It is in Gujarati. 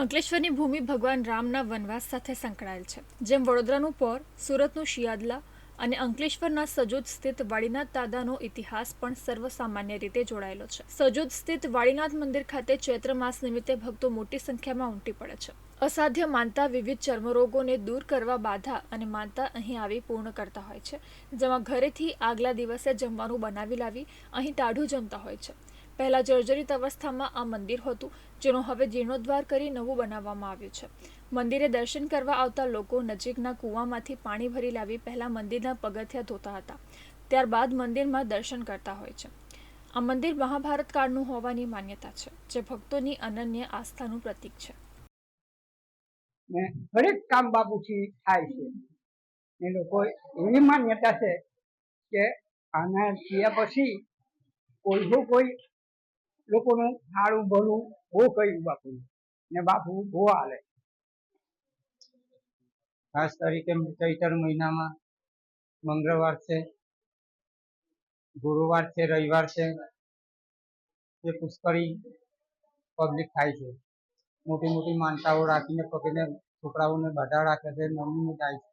અંકલેશ્વરની ભૂમિ ભગવાન રામના વનવાસ સાથે સંકળાયેલ છે, જેમ વડોદરાનું પોર, સુરતનું શિયાદલા અને અંકલેશ્વરના સજોદ સ્થિત વાડીનાથ દાદાનો ઇતિહાસ પણ સર્વસામાન્ય રીતે જોડાયેલો છે. સજોદ સ્થિત વાડીનાથ મંદિર ખાતે ચૈત્ર માસ નિમિત્તે ભક્તો મોટી સંખ્યામાં ઉમટી પડે છે. અસાધ્ય માનતા વિવિધ ચર્મરોગોને દૂર કરવા બાધા અને માનતા અહીં આવી પૂર્ણ કરતા હોય છે, જેમાં ઘરેથી આગલા દિવસે જમવાનું બનાવી લાવી અહીં ટાઢું જમતા હોય છે. પહેલા જર્જરિત અવસ્થામાં આ મંદિર હતું, જેનો હવે જીર્ણોદ્ધાર કરી નવું બનાવવામાં આવ્યું છે. મંદિરે દર્શન કરવા આવતા લોકો નજીકના કૂવામાંથી પાણી ભરી લાવી પહેલા મંદિરના પગથિયા ધોતા હતા. ત્યારબાદ મંદિરમાં દર્શન કરતા હોય છે. આ મંદિર મહાભારત કાળનું હોવાની માન્યતા છે, જે ભક્તોની અનન્ય આસ્થાનું પ્રતીક છે. હરેક કામ બાપુથી થાય છે. એ લોકો એવી માન્યતા છે કે આના થયા પછી કોઈ કોઈ લોકોનું સારું ભલું બહુ કર્યું બાપુ ને બાપુ બહુ હાલે. ખાસ તરીકે ચૈતર મહિનામાં મંગળવાર છે, ગુરુવાર છે, રવિવાર છે, એ પુષ્કળી પબ્લિક થાય છે. મોટી મોટી માનતાઓ રાખીને પકડીને છોકરાઓને બધા રાખે છે નમીને જાય છે.